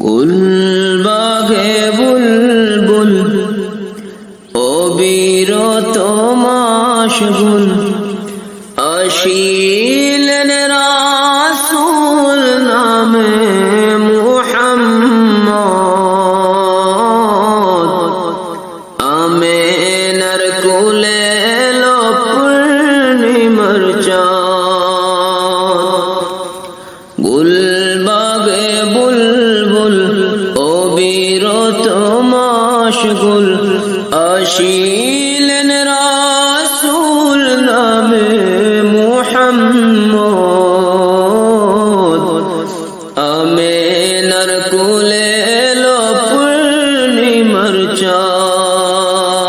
গুলবাগে বুলবুল অবিরত মাসগুল আশিলেন রাসূল নামে মুহাম্মদ। আমেনার কুলে লো পূর্ণিমার চাঁদ। কত মশগুল আসিলেন রাসুল নামে মুহাম্মদ আমে নরকুলে লো পূর্ণিমার চাঁদ